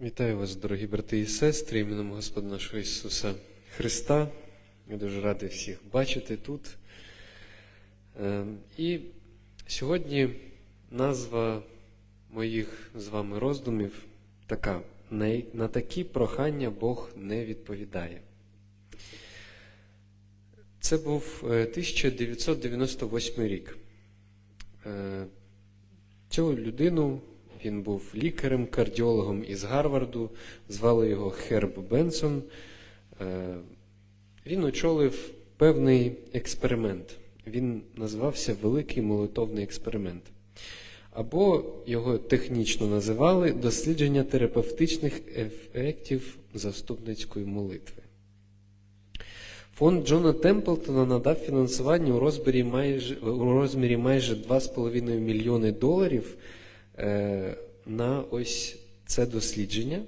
Вітаю вас, дорогі брати і сестри, іменем Господа нашого Ісуса Христа. Я дуже радий всіх бачити тут. Е, І сьогодні назва моїх з вами роздумів така: «На- такі прохання Бог не відповідає. Це був е, 1998 рік. Е, Цю людину він був лікарем, кардіологом із Гарварду, звали його Херб Бенсон. Е, Він очолив певний експеримент. Він називався Великий молитовний експеримент. Або його технічно називали дослідження терапевтичних ефектів заступницької молитви. Фонд Джона Темплтона надав фінансування у розмірі майже, у розмірі майже 2,5 мільйони доларів на ось це дослідження.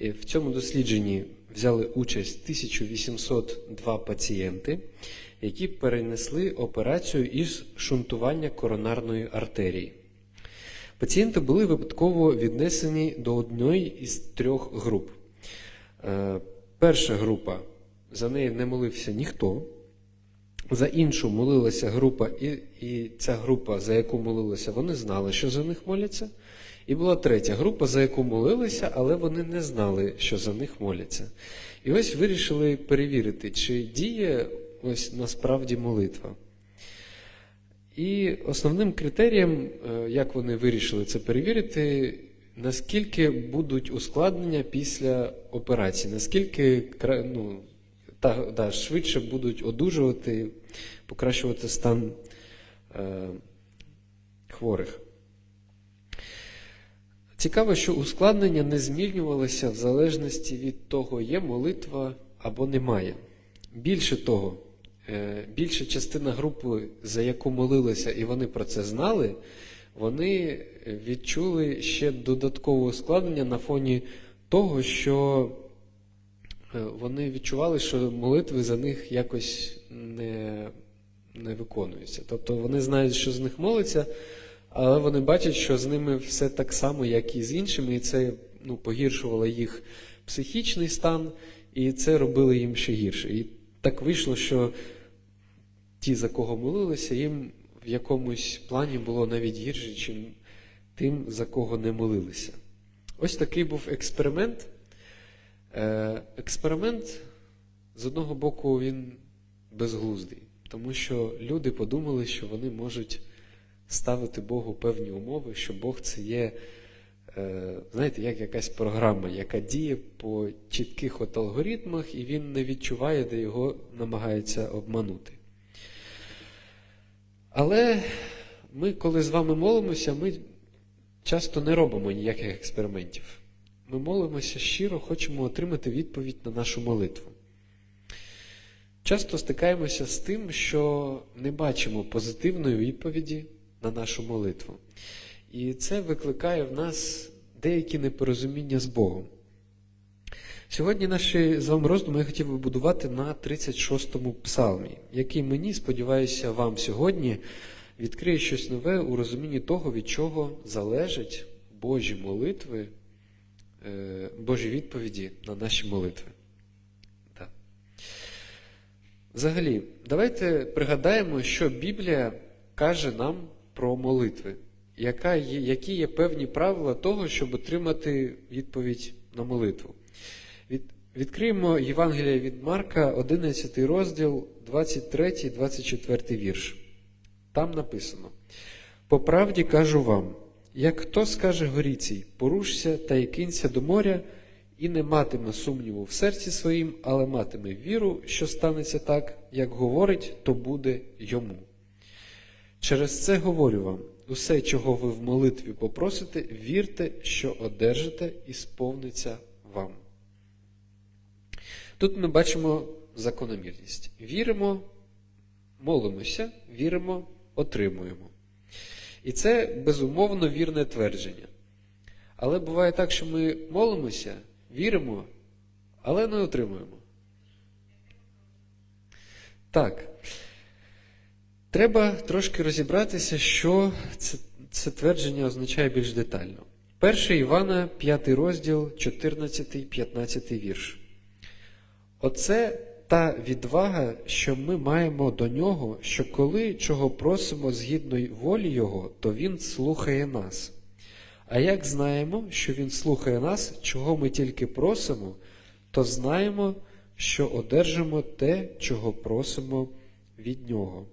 В цьому дослідженні взяли участь 1802 пацієнти, які перенесли операцію із шунтування коронарної артерії. Пацієнти були випадково віднесені до одної із трьох груп. Е, Перша група за неї не молився ніхто. За іншу молилася група, і, і ця група, за яку молилися, вони знали, що за них моляться. І була третя група, за яку молилися, але вони не знали, що за них моляться. І ось вирішили перевірити, чи діє ось насправді молитва. І основним критерієм, е, як вони вирішили це перевірити, наскільки будуть ускладнення після операції, наскільки ну, та, да, швидше будуть одужувати, покращувати стан е, хворих. Цікаво, що ускладнення не змінювалося в залежності від того, є молитва або немає. Більше того, е, більша частина групи, за яку молилися, і вони про це знали, вони відчули ще додаткове ускладнення на фоні того, що вони відчували, що молитви за них якось не, не виконуються. Тобто вони знають, що з них молиться, але вони бачать, що з ними все так само, як і з іншими, і це ну, погіршувало їх психічний стан, і це робило їм ще гірше. І так вийшло, що ті, за кого молилися, їм в якомусь плані було навіть гірше, ніж тим, за кого не молилися. Ось такий був експеримент. Е, Експеримент, з одного боку, він безглуздий, тому що люди подумали, що вони можуть ставити Богу певні умови, що Бог це є, е, знаєте, як якась програма, яка діє по чітких от алгоритмах, і він не відчуває, де його намагаються обманути. Але ми, коли з вами молимося, ми часто не робимо ніяких експериментів. Ми молимося щиро, хочемо отримати відповідь на нашу молитву. Часто стикаємося з тим, що не бачимо позитивної відповіді на нашу молитву. І це викликає в нас деякі непорозуміння з Богом. Сьогодні наші з вами роздуми я хотів би будувати на 36-му псалмі, який мені, сподіваюся, вам сьогодні відкриє щось нове у розумінні того, від чого залежать Божі молитви, Божі відповіді на наші молитви. Так. Взагалі, давайте пригадаємо, що Біблія каже нам про молитви, яка є, які є певні правила того, щоб отримати відповідь на молитву. Від, відкриємо Євангелія від Марка, 11 розділ, 23-24 вірш. Там написано: По правді кажу вам, як хто скаже горіцій, порушся та й кинься до моря, і не матиме сумніву в серці своїм, але матиме віру, що станеться так, як говорить, то буде йому. Через це говорю вам: усе, чого ви в молитві попросите, вірте, що одержите, і сповниться вам. Тут ми бачимо закономірність. Віримо, молимося, віримо, отримуємо. І це безумовно вірне твердження. Але буває так, що ми молимося, віримо, але не отримуємо. Так. Треба трошки розібратися, що це, це твердження означає більш детально. 1 Івана, 5 розділ, 14-15 вірш. Оце та відвага, що ми маємо до нього, що коли чого просимо згідно волі Його, то Він слухає нас. А як знаємо, що Він слухає нас, чого ми тільки просимо, то знаємо, що одержимо те, чого просимо від Нього.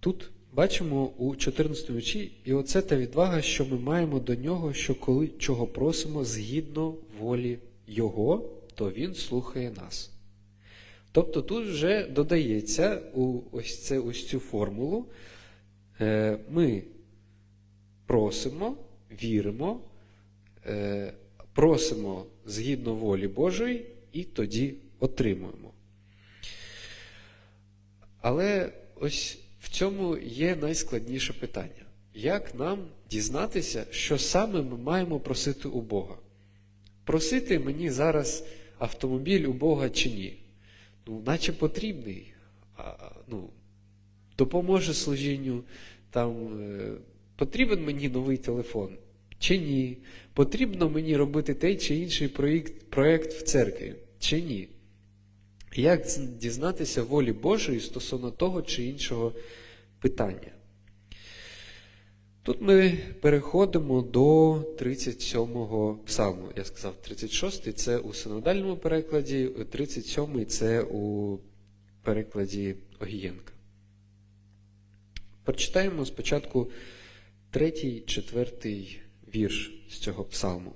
Тут бачимо у 14 вічі, і оце та відвага, що ми маємо до нього, що коли чого просимо згідно волі Його, то Він слухає нас. Тобто тут вже додається у ось, це, ось цю формулу. Е, Ми просимо, віримо, е, просимо згідно волі Божої і тоді отримуємо. Але ось в цьому є найскладніше питання. Як нам дізнатися, що саме ми маємо просити у Бога? Просити мені зараз автомобіль у Бога чи ні? Ну, наче потрібний, а, ну, допоможе служінню, там, е, потрібен мені новий телефон чи ні? Потрібно мені робити той чи інший проєкт, проєкт в церкві чи ні? Як дізнатися волі Божої стосовно того чи іншого питання? Тут ми переходимо до 37-го псалму. Я сказав 36-й це у синодальному перекладі, 37-й це у перекладі Огієнка. Прочитаємо спочатку третій, четвертий вірш з цього псалму.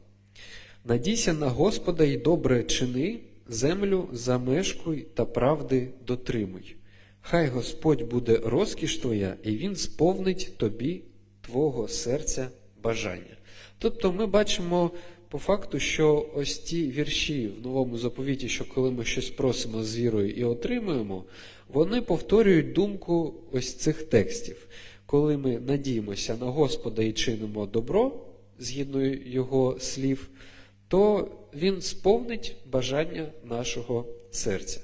Надійся на Господа й добре чини, землю замешкуй та правди дотримуй. Хай Господь буде розкіш твоя, і Він сповнить тобі твого серця бажання. Тобто ми бачимо по факту, що ось ті вірші в новому заповіті, що коли ми щось просимо з вірою і отримуємо, вони повторюють думку ось цих текстів. Коли ми надіємося на Господа і чинимо добро згідно його слів, то Він сповнить бажання нашого серця.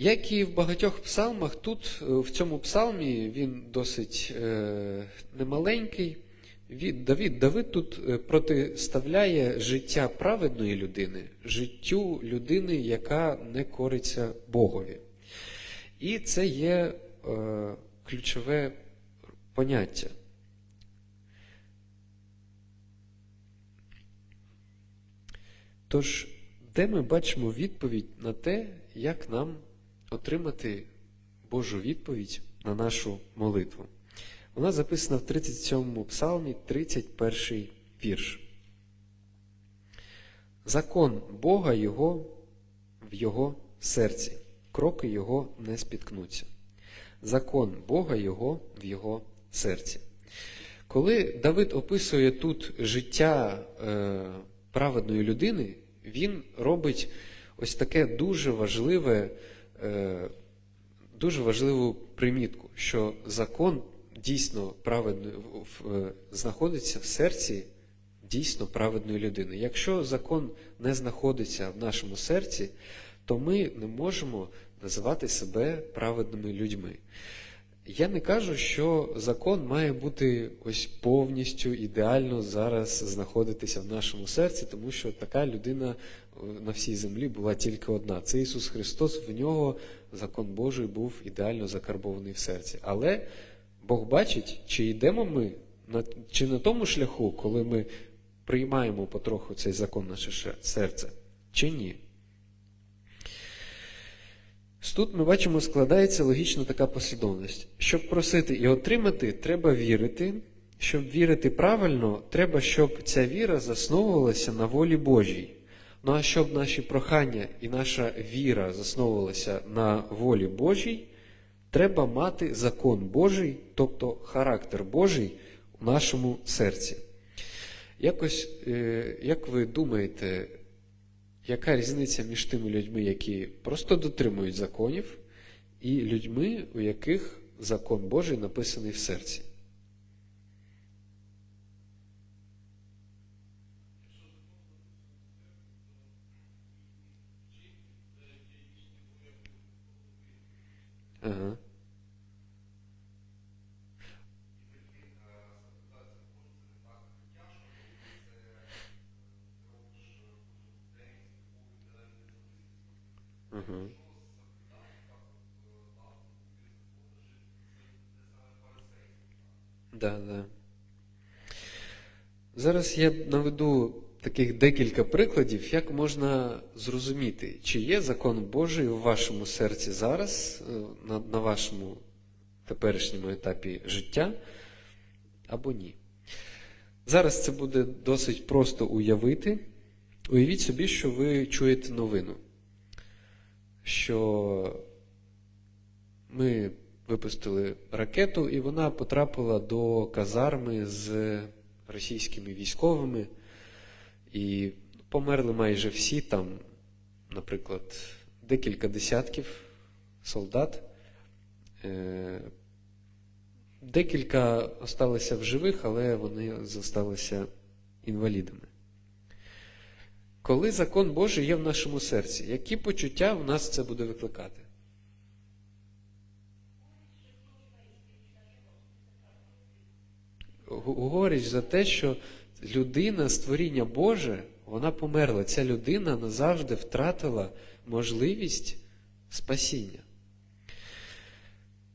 Як і в багатьох псалмах, тут е, в цьому псалмі він досить е, немаленький. Давид, Давид тут е, протиставляє життя праведної людини, життю людини, яка не кориться Богові. І це є е, ключове поняття. Тож, де ми бачимо відповідь на те, як нам отримати Божу відповідь на нашу молитву. Вона записана в 37-му псалмі, 31 вірш. Закон Бога Його в Його серці, кроки Його не спіткнуться. Закон Бога Його в Його серці. Коли Давид описує тут життя е, праведної людини, він робить ось таке дуже важливе дуже важливу примітку, що закон дійсно праведний е, знаходиться в серці дійсно праведної людини. Якщо закон не знаходиться в нашому серці, то ми не можемо називати себе праведними людьми. Я не кажу, що закон має бути ось повністю ідеально зараз знаходитися в нашому серці, тому що така людина на всій землі була тільки одна. Це Ісус Христос, в нього закон Божий був ідеально закарбований в серці. Але Бог бачить, чи йдемо ми, чи на тому шляху, коли ми приймаємо потроху цей закон наше серце, чи ні. Тут ми бачимо, складається логічно така послідовність. Щоб просити і отримати, треба вірити. Щоб вірити правильно, треба, щоб ця віра засновувалася на волі Божій. Ну а щоб наші прохання і наша віра засновувалася на волі Божій, треба мати закон Божий, тобто характер Божий у нашому серці. Якось, е, як ви думаєте, яка різниця між тими людьми, які просто дотримують законів, і людьми, у яких закон Божий написаний в серці? Ага. Да, да. Зараз я наведу таких декілька прикладів, як можна зрозуміти, чи є закон Божий у вашому серці зараз, е, на, на вашому теперішньому етапі життя, або ні. Зараз це буде досить просто уявити. Уявіть собі, що ви чуєте новину, що ми випустили ракету, і вона потрапила до казарми з російськими військовими, і померли майже всі там, наприклад, декілька десятків солдат. Е, Декілька осталися в живих, але вони зосталися інвалідами. Коли закон Божий є в нашому серці, які почуття в нас це буде викликати? Говорить за те, що людина, створіння Боже, вона померла. Ця людина назавжди втратила можливість спасіння.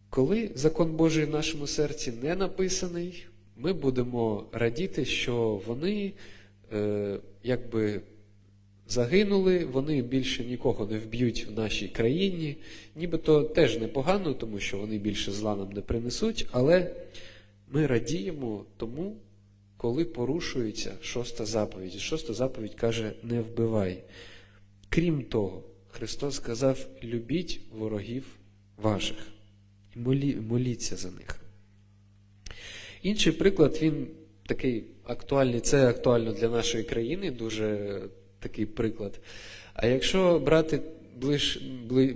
Коли закон Божий в нашому серці не написаний, ми будемо радіти, що вони е, якби загинули, вони більше нікого не вб'ють в нашій країні. Нібито теж непогано, тому що вони більше зла нам не принесуть, але ми радіємо тому, коли порушується шоста заповідь. Шоста заповідь каже: не вбивай. Крім того, Христос сказав: любіть ворогів ваших і молі, моліться за них. Інший приклад, він такий актуальний, це актуально для нашої країни, дуже такий приклад. А якщо брати ближ,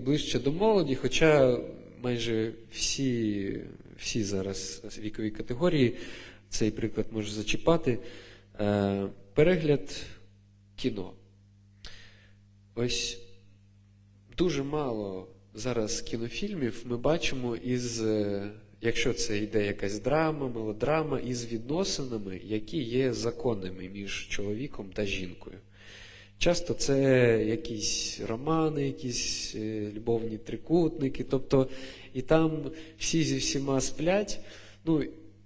ближче до молоді, хоча майже всі, всі зараз вікові категорії цей приклад може зачіпати, е, перегляд кіно. Ось дуже мало зараз кінофільмів ми бачимо із, е, якщо це йде якась драма, мелодрама, із відносинами, які є законними між чоловіком та жінкою. Часто це якісь романи, якісь е, любовні трикутники, тобто і там всі зі всіма сплять. Ну,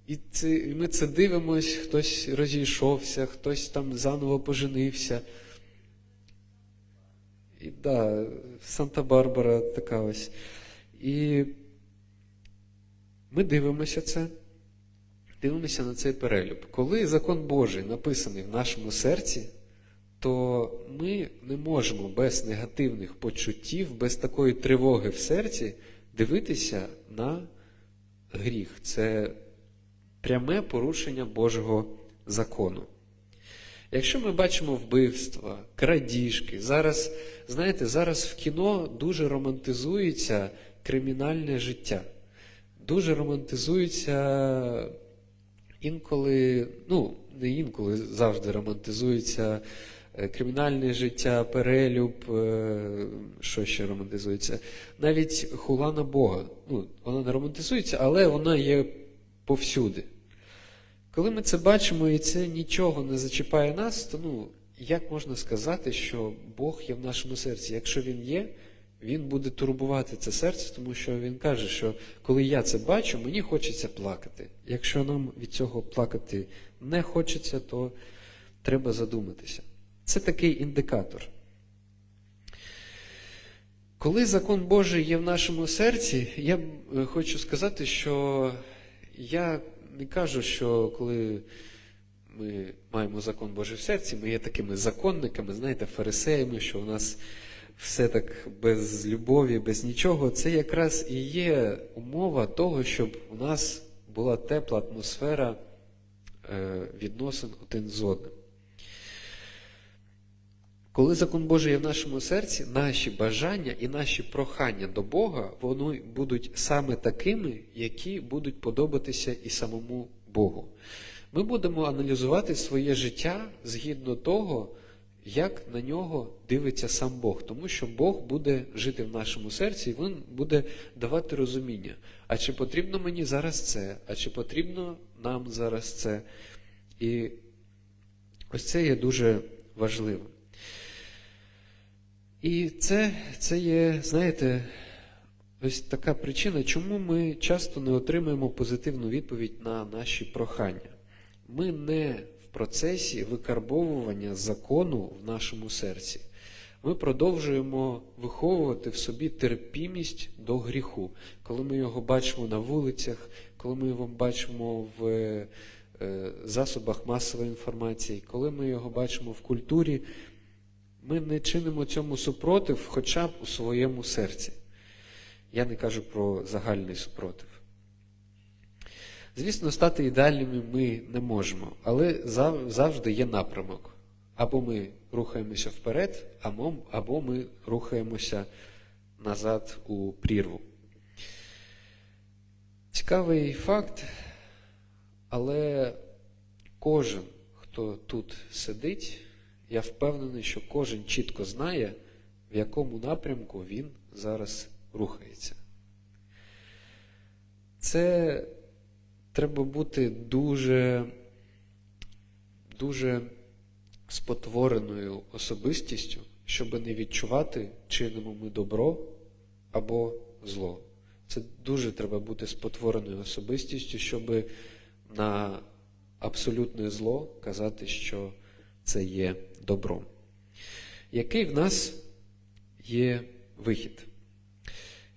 і, це, і ми це дивимось, хтось розійшовся, хтось там заново поженився. І да, Санта-Барбара така ось. І ми дивимося це, дивимося на цей перелюб. Коли закон Божий написаний в нашому серці, то ми не можемо без негативних почуттів, без такої тривоги в серці дивитися на гріх. Це пряме порушення Божого закону. Якщо ми бачимо вбивства, крадіжки, зараз, знаєте, зараз в кіно дуже романтизується кримінальне життя. Дуже романтизується інколи, ну, не інколи завжди романтизується кримінальне життя, перелюб, е, що ще романтизується. Навіть хула на Бога. Ну, Вона не романтизується, але вона є повсюди. Коли ми це бачимо і це нічого не зачіпає нас, то ну, як можна сказати, що Бог є в нашому серці? Якщо Він є, Він буде турбувати це серце, тому що Він каже, що коли я це бачу, мені хочеться плакати. Якщо нам від цього плакати не хочеться, то треба задуматися. Це такий індикатор. Коли закон Божий є в нашому серці, я хочу сказати, що я не кажу, що коли ми маємо закон Божий в серці, ми є такими законниками, знаєте, фарисеями, що у нас все так без любові, без нічого. Це якраз і є умова того, щоб у нас була тепла атмосфера е, відносин один з одним. Коли закон Божий є в нашому серці, наші бажання і наші прохання до Бога, вони будуть саме такими, які будуть подобатися і самому Богу. Ми будемо аналізувати своє життя згідно того, як на нього дивиться сам Бог, тому що Бог буде жити в нашому серці, і Він буде давати розуміння. А чи потрібно мені зараз це, а чи потрібно нам зараз це? І ось це є дуже важливим. І це це є, знаєте, ось така причина, чому ми часто не отримуємо позитивну відповідь на наші прохання. Ми не в процесі викарбовування закону в нашому серці. Ми продовжуємо виховувати в собі терпімість до гріху, коли ми його бачимо на вулицях, коли ми його бачимо в е, засобах масової інформації, коли ми його бачимо в культурі, ми не чинимо цьому супротив хоча б у своєму серці. Я не кажу про загальний супротив. Звісно, стати ідеальними ми не можемо, але завжди є напрямок. Або ми рухаємося вперед, або, ми рухаємося назад у прірву. Цікавий факт, але кожен, хто тут сидить, я впевнений, що кожен чітко знає, в якому напрямку він зараз рухається. Це треба бути дуже, дуже спотвореною особистістю, щоб не відчувати, чинимо ми добро або зло. Це дуже треба бути спотвореною особистістю, щоб на абсолютне зло казати, що це є добром. Який в нас є вихід?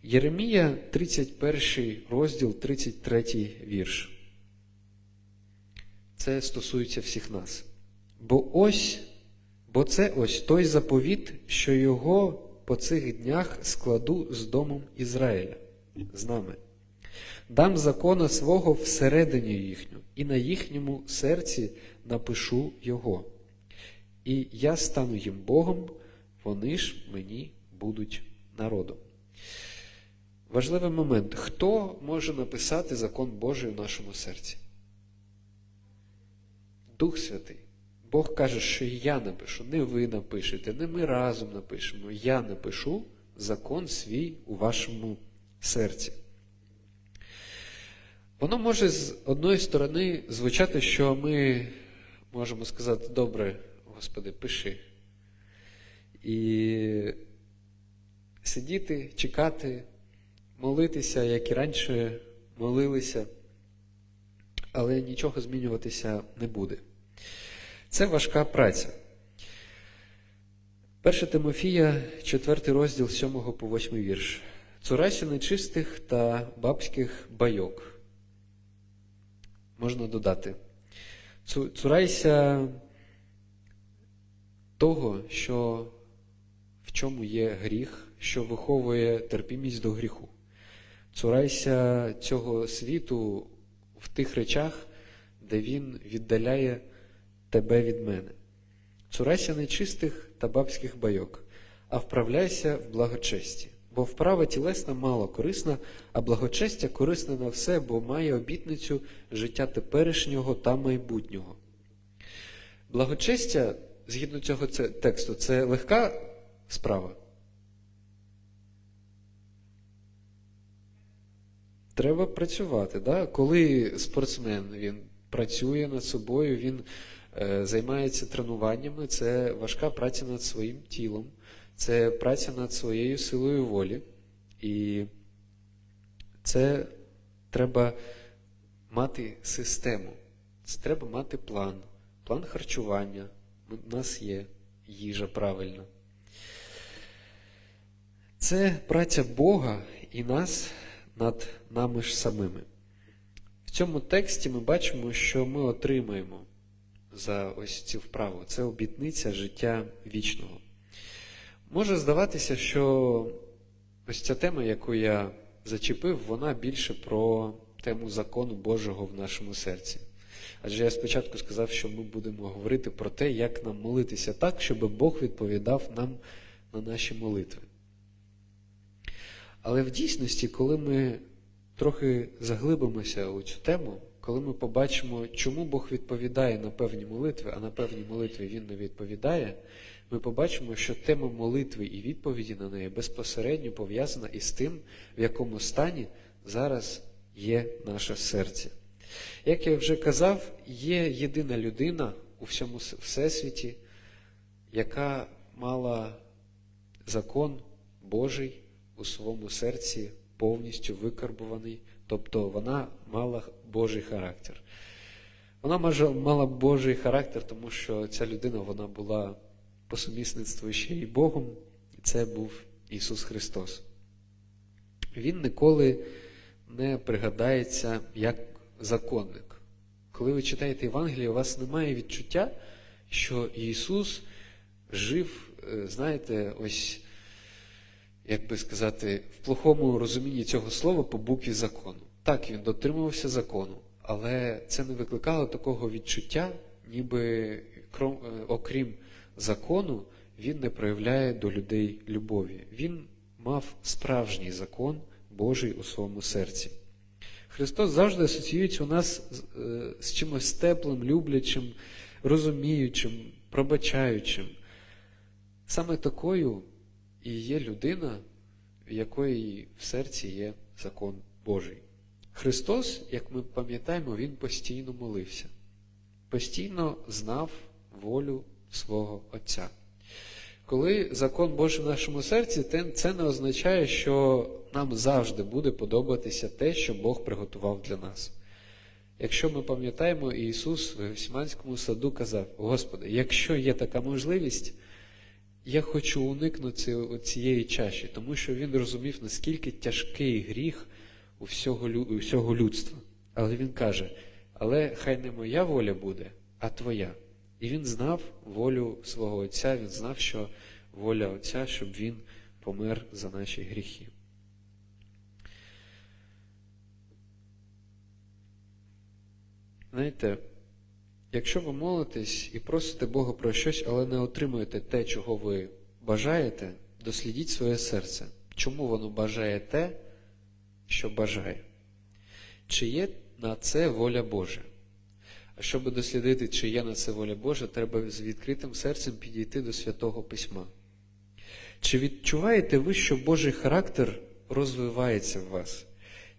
Єремія, 31 розділ, 33 вірш. Це стосується всіх нас. Бо ось, бо це ось той заповіт, що його по цих днях складу з домом Ізраїля, з нами. Дам закона свого всередині їхню, і на їхньому серці напишу його. І я стану їм Богом, вони ж мені будуть народом. Важливий момент. Хто може написати закон Божий в нашому серці? Дух Святий. Бог каже, що я напишу, не ви напишете, не ми разом напишемо. Я напишу закон свій у вашому серці. Воно може з одної сторони звучати, що ми можемо сказати, добре, Господи, пиши. І сидіти, чекати, молитися, як і раніше молилися, але нічого змінюватися не буде. Це важка праця. 1 Тимофія, 4 розділ 7 по 8 вірш. Цурайся нечистих та бабських байок. Можна додати. Цурайся того, що в чому є гріх, що виховує терпімість до гріху. Цурайся цього світу в тих речах, де він віддаляє тебе від мене. Цурайся нечистих та бабських байок, а вправляйся в благочесті. Бо вправа тілесна мало корисна, а благочестя корисне на все, бо має обітницю життя теперішнього та майбутнього. Благочестя, згідно цього тексту, це легка справа. Треба працювати. Да? Коли спортсмен він працює над собою, він е, займається тренуваннями, це важка праця над своїм тілом, це праця над своєю силою волі. І це треба мати систему. Це треба мати план, план харчування. У нас є їжа правильна. Це праця Бога і нас над нами ж самими. В цьому тексті ми бачимо, що ми отримаємо за ось цю вправу. Це обітниця життя вічного. Може здаватися, що ось ця тема, яку я зачепив, вона більше про тему закону Божого в нашому серці. Адже я спочатку сказав, що ми будемо говорити про те, як нам молитися так, щоб Бог відповідав нам на наші молитви. Але в дійсності, коли ми трохи заглибимося у цю тему, коли ми побачимо, чому Бог відповідає на певні молитви, а на певні молитви Він не відповідає, ми побачимо, що тема молитви і відповіді на неї безпосередньо пов'язана із тим, в якому стані зараз є наше серце. Як я вже казав, є єдина людина у всьому всесвіті, яка мала закон Божий у своєму серці повністю викарбуваний, тобто вона мала Божий характер. Вона мала Божий характер, тому що ця людина вона була по сумісництву ще й Богом, і це був Ісус Христос. Він ніколи не пригадається як законник. Коли ви читаєте Євангеліє, у вас немає відчуття, що Ісус жив, е, знаєте, ось, як би сказати, в плохому розумінні цього слова по букві закону. Так, він дотримувався закону, але це не викликало такого відчуття, ніби е, окрім закону, він не проявляє до людей любові. Він мав справжній закон Божий у своєму серці. Христос завжди асоціюється у нас з, е, чимось теплим, люблячим, розуміючим, пробачаючим. Саме такою і є людина, в якої в серці є закон Божий. Христос, як ми пам'ятаємо, Він постійно молився, постійно знав волю свого Отця. Коли закон Божий в нашому серці, це не означає, що нам завжди буде подобатися те, що Бог приготував для нас. Якщо ми пам'ятаємо, Ісус в Гефсиманському саду казав: Господи, якщо є така можливість, я хочу уникнути цієї чаші, тому що він розумів, наскільки тяжкий гріх у всього, у всього людства. Але він каже: але хай не моя воля буде, а твоя. І він знав волю свого Отця, він знав, що воля Отця, щоб він помер за наші гріхи. Знаєте, якщо ви молитесь і просите Бога про щось, але не отримуєте те, чого ви бажаєте, дослідіть своє серце. Чому воно бажає те, що бажає? Чи є на це воля Божа? А щоб дослідити, чи є на це воля Божа, треба з відкритим серцем підійти до Святого Письма. Чи відчуваєте ви, що Божий характер розвивається в вас?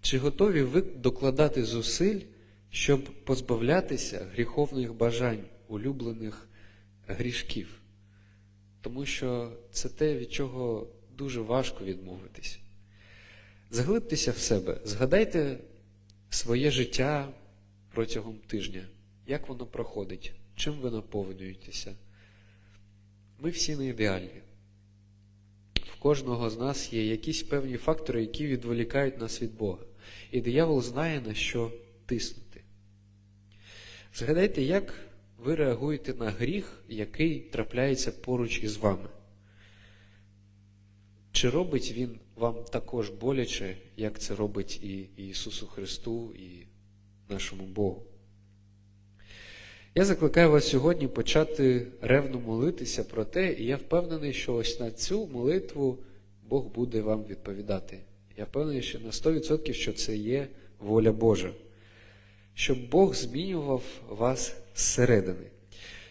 Чи готові ви докладати зусиль, щоб позбавлятися гріховних бажань, улюблених грішків? Тому що це те, від чого дуже важко відмовитись. Заглибтеся в себе, згадайте своє життя протягом тижня, як воно проходить, чим ви наповнюєтеся. Ми всі не ідеальні. В кожного з нас є якісь певні фактори, які відволікають нас від Бога. І диявол знає, на що тиснути. Згадайте, як ви реагуєте на гріх, який трапляється поруч із вами. Чи робить він вам також боляче, як це робить і Ісусу Христу, і нашому Богу? Я закликаю вас сьогодні почати ревно молитися про те, і я впевнений, що ось на цю молитву Бог буде вам відповідати. Я впевнений, що на 100% що це є воля Божа. Щоб Бог змінював вас зсередини.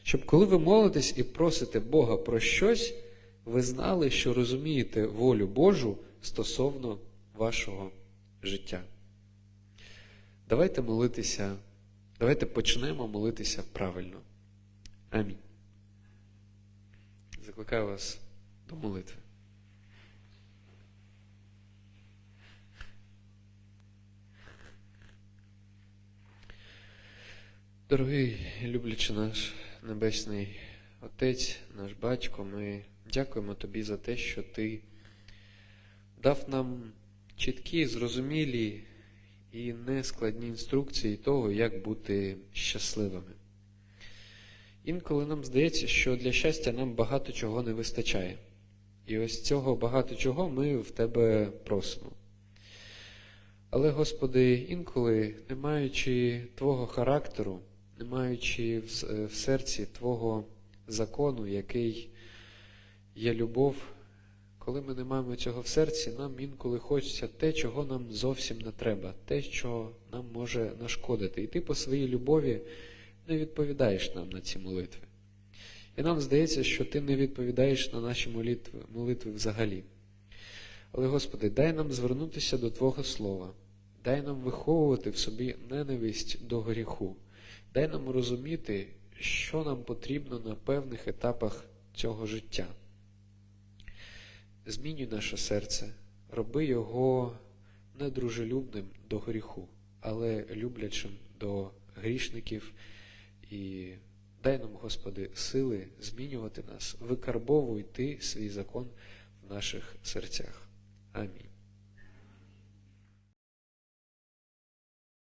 Щоб коли ви молитесь і просите Бога про щось, ви знали, що розумієте волю Божу стосовно вашого життя. Давайте молитися, давайте почнемо молитися правильно. Амінь. Закликаю вас до молитви. Дорогий, люблячи наш Небесний Отець, наш Батько, ми дякуємо Тобі за те, що Ти дав нам чіткі, зрозумілі і нескладні інструкції того, як бути щасливими. Інколи нам здається, що для щастя нам багато чого не вистачає. І ось цього багато чого ми в Тебе просимо. Але, Господи, інколи, не маючи Твого характеру, не маючи в, е, серці Твого закону, який є любов, коли ми не маємо цього в серці, нам інколи хочеться те, чого нам зовсім не треба, те, що нам може нашкодити. І ти по своїй любові не відповідаєш нам на ці молитви. І нам здається, що ти не відповідаєш на наші молитви, молитви взагалі. Але, Господи, дай нам звернутися до Твого Слова, дай нам виховувати в собі ненависть до гріху, дай нам розуміти, що нам потрібно на певних етапах цього життя. Змінюй наше серце, роби його не дружелюбним до гріху, але люблячим до грішників. І дай нам, Господи, сили змінювати нас, викарбовуй Ти свій закон в наших серцях. Амінь.